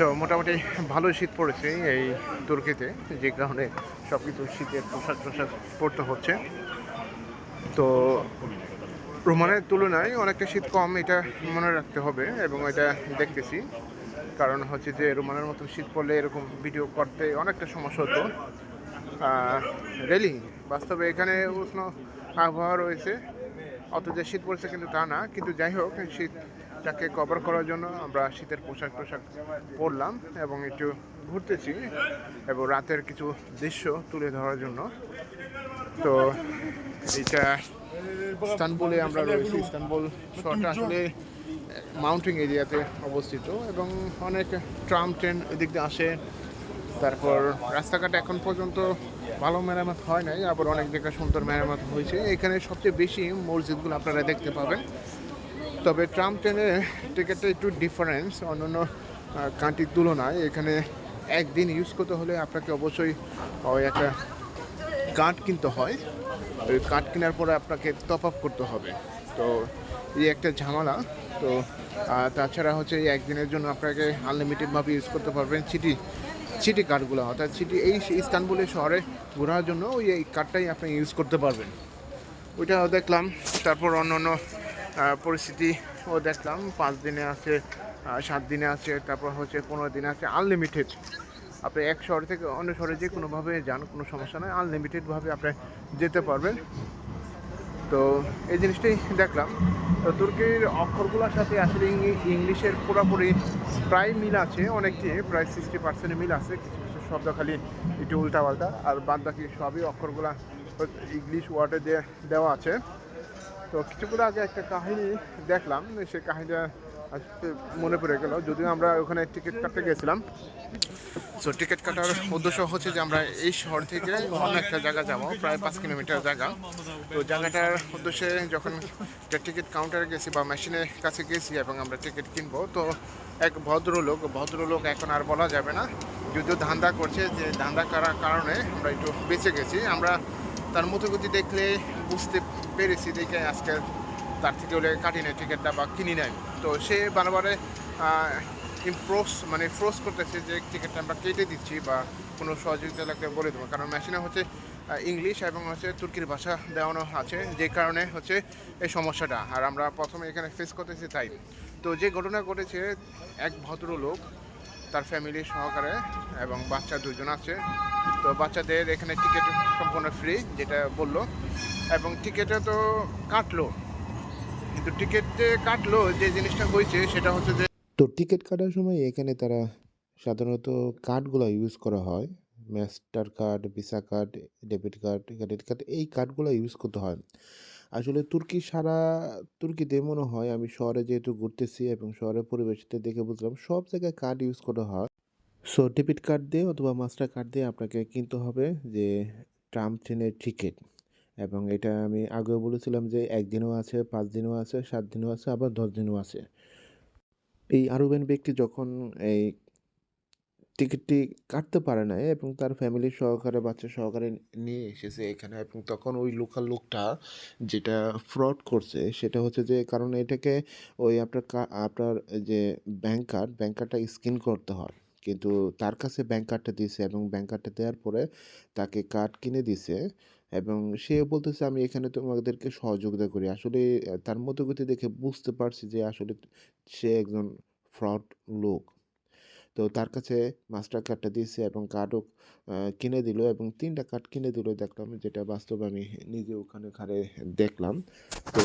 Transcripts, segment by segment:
So মোটামুটি ভালোই শীত পড়েছে এই তুর্কিতে, যে কারণে সব কিছু শীতের পোশাক টোশাক পরতে হচ্ছে। তো রোমানের তুলনায় অনেকটা শীত কম, এটা মনে রাখতে হবে এবং এটা দেখতেছি। কারণ হচ্ছে যে রোমানের মতো শীত পড়লে এরকম ভিডিও করতে অনেকটা সমস্যা হতো। রেলি বাস্তবে এখানে উষ্ণ আবহাওয়া রয়েছে। অত যে শীত পড়ছে কিন্তু তা না, কিন্তু যাই হোক শীতটাকে কভার করার জন্য আমরা শীতের পোশাক টোশাক পরলাম এবং একটু ঘুরতেছি এবং রাতের কিছু দৃশ্য তুলে ধরার জন্য। তো এইটা ইস্তানবুলে আমরা রয়েছি। ইস্তানবুল শহরটা আসলে মাউন্টেন এরিয়াতে অবস্থিত এবং অনেক ট্রাম ট্রেন এদিক দিয়ে আসে। তারপর রাস্তাঘাট এখন পর্যন্ত ভালো মেরামত হয় নাই, আবার অনেক জায়গায় সুন্দর মেরামত হয়েছে। এখানে সবচেয়ে বেশি মসজিদগুলো আপনারা দেখতে পাবেন। তবে ট্রাম ট্রেনের টিকিটটা একটু ডিফারেন্স অন্যান্য কান্ট্রির তুলনায়। এখানে একদিন ইউজ করতে হলে আপনাকে অবশ্যই ওই একটা কার্ড কিনতে হয়। ওই কার্ড কেনার পরে আপনাকে টপ আপ করতে হবে। তো, এই একটা ঝামেলা। তো তাছাড়া হচ্ছে এই একদিনের জন্য আপনাকে আনলিমিটেডভাবে ইউজ করতে পারবেন সিটি সিটি কার্ডগুলো অর্থাৎ সিটি এই ইস্তানবুলের শহরে ঘোরার জন্য ওই এই কার্ডটাই আপনি ইউজ করতে পারবেন। ওইটা দেখলাম। তারপর অন্য অন্য পরিস্থিতিও দেখলাম, পাঁচ দিনে আছে সাত দিনে আছে, তারপর হচ্ছে পনেরো দিনে আছে আনলিমিটেড আপনি এক শহর থেকে অন্য শহরে যে কোনোভাবে যান, কোনো সমস্যা নয় আনলিমিটেডভাবে আপনি যেতে পারবেন। তো এই জিনিসটাই দেখলাম। তো তুর্কির অক্ষরগুলোর সাথে আসলে ইংলিশের পুরোপুরি প্রায় মিল আছে, অনেকটি, প্রায় সিক্সটি পার্সেন্ট মিল আছে, কিছু কিছু শব্দ খালি একটু উল্টাপাল্টা, আর বাদ বাকি সবই অক্ষরগুলা ইংলিশ ওয়ার্ডে দেওয়া আছে। তো কিছুক্ষণ আগে একটা কাহিনী দেখলাম সেই কাহিনীটা মনে পড়ে গেল। যদিও আমরা ওখানে টিকিট কাটতে গেছিলাম। সো টিকিট কাটার উদ্দেশ্য হচ্ছে যে আমরা এই শহর থেকে অন্য একটা জায়গা যাব, প্রায় পাঁচ কিলোমিটার জায়গা। তো জায়গাটার উদ্দেশ্যে যখন টিকিট কাউন্টারে গেছি বা মেশিনের কাছে গেছি এবং আমরা টিকিট কিনবো, তো এক ভদ্রলোক ভদ্রলোক এখন আর বলা যাবে না, যদিও ধান্দা করছে যে ধান্দা করার কারণে আমরা একটু বেঁচে গেছি। আমরা তার মতো গতি দেখলে বুঝতে পেরেছি দেখে আজকে তার থেকে হলে কাটি নেয়, টিকিটটা বা কিনি নেয়। তো সে বারবারে ইমপ্রোস মানে ফ্রোজ করতেছে যে টিকিটটা আমরা কেটে দিচ্ছি বা কোনো সহযোগিতা লাগলে বলে দেবো। কারণ মেশিনে হচ্ছে ইংলিশ এবং হচ্ছে তুর্কির ভাষা দেওয়ানো আছে, যে কারণে হচ্ছে এই সমস্যাটা। আর আমরা প্রথমে এখানে ফেস করতেছি তাই। তো যে ঘটনা ঘটেছে, এক ভদ্রলোক তার ফ্যামিলি সহকারে এবং বাচ্চা দুজন আছে। তো বাচ্চাদের এখানে টিকিট সম্পূর্ণ ফ্রি যেটা বলল। এবং টিকিটে তো কাটলো। কিন্তু টিকিট যে কাটলো, যে জিনিসটা হয়েছে, সেটা হচ্ছে যে তো টিকিট কাটার সময় এখানে তারা সাধারণত কার্ডগুলো ইউজ করা হয়। Master card visa card debit card credit card এই কার্ডগুলো ইউজ করতে হয়। আসলে তুর্কি সারা তুর্কিতে মনে হয় আমি শহরে যেহেতু ঘুরতেছি এবং শহরের পরিবেশতে দেখে বুঝলাম সব জায়গায় কার্ড ইউজ করা হয়। সো ডেবিট কার্ড দিয়ে অথবা মাস্টার কার্ড দিয়ে আপনাকে কিনতে হবে যে ট্রাম ট্রেনের টিকিট এবং এটা আমি আগেও বলেছিলাম যে একদিনও আছে পাঁচ দিনও আছে সাত দিনও আছে, আবার দশ দিনও আছে। এই আরবেন ব্যক্তি যখন এই টিকিটটি কাটতে পারে না এবং তার ফ্যামিলির সহকারে, বাচ্চা সহকারে নিয়ে এসেছে এখানে এবং তখন ওই লোকাল লোকটা যেটা ফ্রড করছে সেটা হচ্ছে যে, কারণ এটাকে ওই আপনার আপনার যে ব্যাংক কার্ড ব্যাংক কার্ডটা স্ক্যান করতে হয়। কিন্তু তার কাছে ব্যাংক কার্ডটা দিয়েছে এবং ব্যাংক কার্ডটা দেওয়ার পরে তাকে কার্ড কিনে দিছে এবং সে বলতেছে, আমি এখানে তোমাদেরকে সহযোগিতা করি। আসলে তার মতো গতি দেখে বুঝতে পারছি যে আসলে সে একজন ফ্রড লোক। তো তার কাছে মাস্টার কার্ডটা দিয়েছে এবং কার্ডও কিনে দিল এবং তিনটা কার্ড কিনে দিল দেখলাম যেটা বাস্তবে আমি নিজে ওখানে ঘাড়ে দেখলাম। তো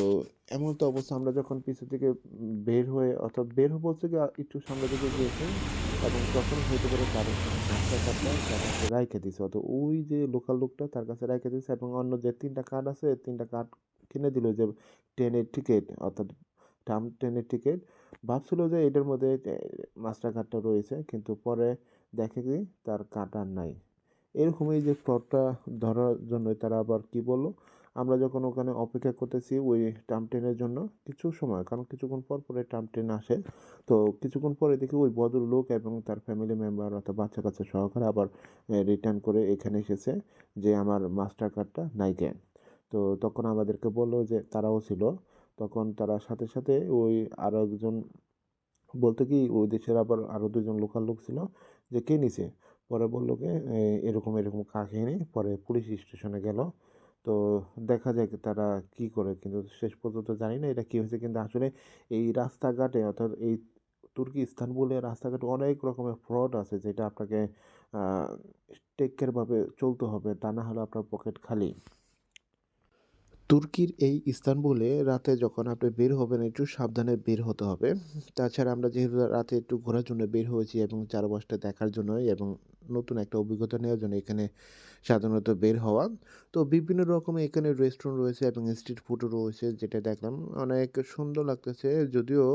এমন তো অবস্থা, আমরা যখন পিছু থেকে বের হয়ে, অর্থাৎ বের হয়ে বলছে কি একটু সামনে দিকে গিয়েছে এবং তখন হয়তো পারে তার মাস্টার কার্ডটা তার কাছে রাইখে দিছে অত ওই যে লোকাল লোকটা তার কাছে রাইখে দিয়েছে এবং অন্য যে তিনটা কার্ড আছে, তিনটা কার্ড কিনে দিল যে ট্রেনের টিকিট অর্থাৎ ট্রাম ট্রেনের টিকিট। ভাবছিল যে এটার মধ্যে মাস্টার কার্ডটা রয়েছে, কিন্তু পরে দেখে কি তার কার্ড আর নাই। এরকমই যে ফ্রডটা ধরার জন্য তারা আবার কি বলল, আমরা যখন ওখানে অপেক্ষা করতেছি ওই ট্রাম ট্রেনের জন্য কিছু সময়, কারণ কিছুক্ষণ পর পরে ট্রাম ট্রেন আসে। তো কিছুক্ষণ পরে দেখি ওই ভদ্রলোক এবং তার ফ্যামিলি মেম্বার অর্থাৎ বাচ্চা কাচ্চা সহকারে আবার রিটার্ন করে এখানে এসেছে যে আমার মাস্টার কার্ডটা নাই কেন। তো তখন আমাদেরকে বলল যে তারাও ছিল। তখন তারা সাথে সাথে ওই আরও একজন বলতে কি, ওই দেশের আবার আরও দুজন লোকাল লোক ছিল যে কে নিছে? পরে বলল কি এরকম এরকম কাকে নি। পরে পুলিশ স্টেশনে গেল। তো দেখা যাক তারা কি করে, কিন্তু শেষ পর্যন্ত জানি না এটা কি হয়েছে। কিন্তু আসলে এই রাস্তাঘাটে অর্থাৎ এই তুর্কি ইস্তানবুলের রাস্তাঘাটে অনেক রকমের ফ্রড আছে, যেটা আপনাকে টেক কেয়ারভাবে চলতে হবে। তা না হলে আপনার পকেট খালি। তুর্কির এই ইস্তানবুলে রাতে যখন আপনি বের হবেন, একটু সাবধানে বের হতে হবে। তাছাড়া আমরা যেহেতু রাতে একটু ঘোরার জন্য বের হয়েছি এবং চারপাশটা দেখার জন্য এবং নতুন একটা অভিজ্ঞতা নেওয়ার জন্য এখানে সাধারণত বের হওয়া। তো বিভিন্ন রকমের এখানে রেস্টুরেন্ট রয়েছে এবং স্ট্রিট ফুডও রয়েছে যেটা দেখলাম অনেক সুন্দর লাগতেছে। যদিও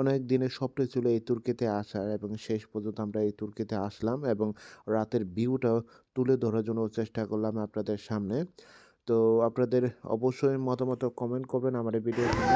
অনেক দিনের স্বপ্ন ছিল এই তুর্কিতে আসার এবং শেষ পর্যন্ত আমরা এই তুর্কিতে আসলাম এবং রাতের ভিউটা তুলে ধরার জন্য চেষ্টা করলাম আপনাদের সামনে। তো আপনাদের অবশ্যই মতামত কমেন্ট করবেন আমার এই ভিডিওর জন্য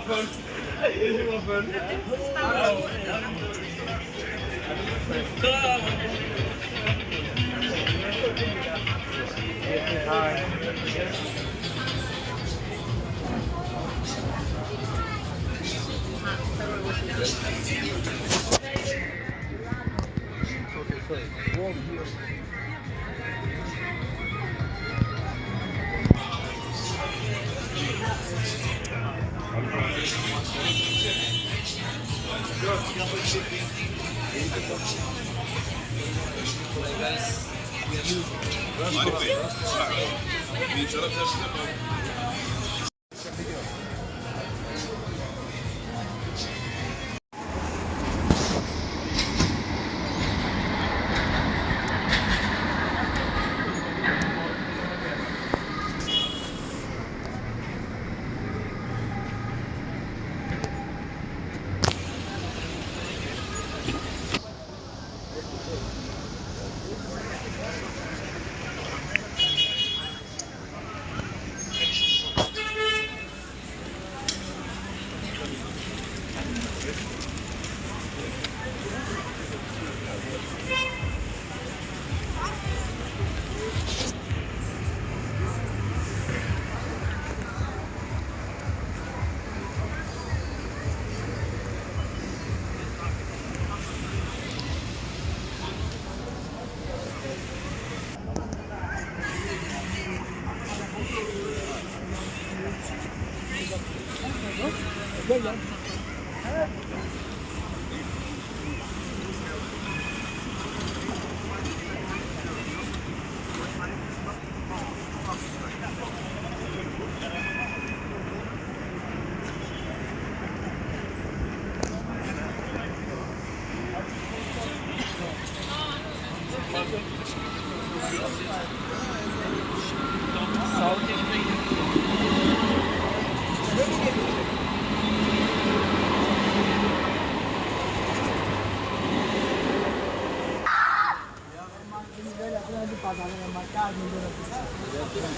No, Easy, Okay, so warm here. Like guys, Gel gel.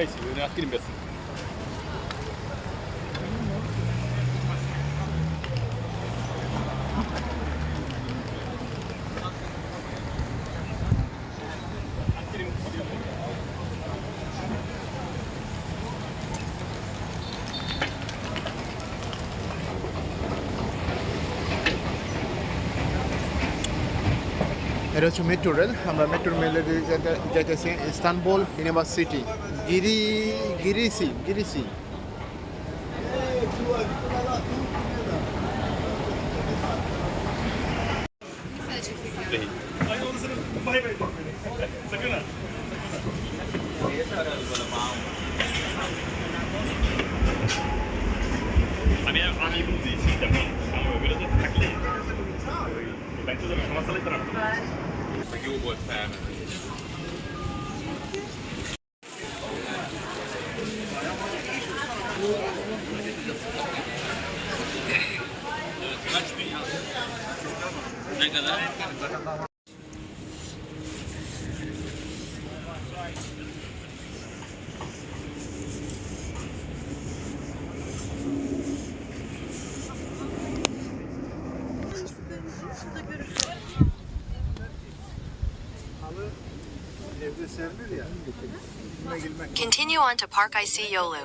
Gespräch, wir nachgehen am besten. এটা হচ্ছে মেট্রো রেল আমরা মেট্রো রেলে যাইতেছি ইস্তানবুল ইউনিভার্সিটি গিরি গিরিসি গিরিসি। Continue on to Park IC Yolu.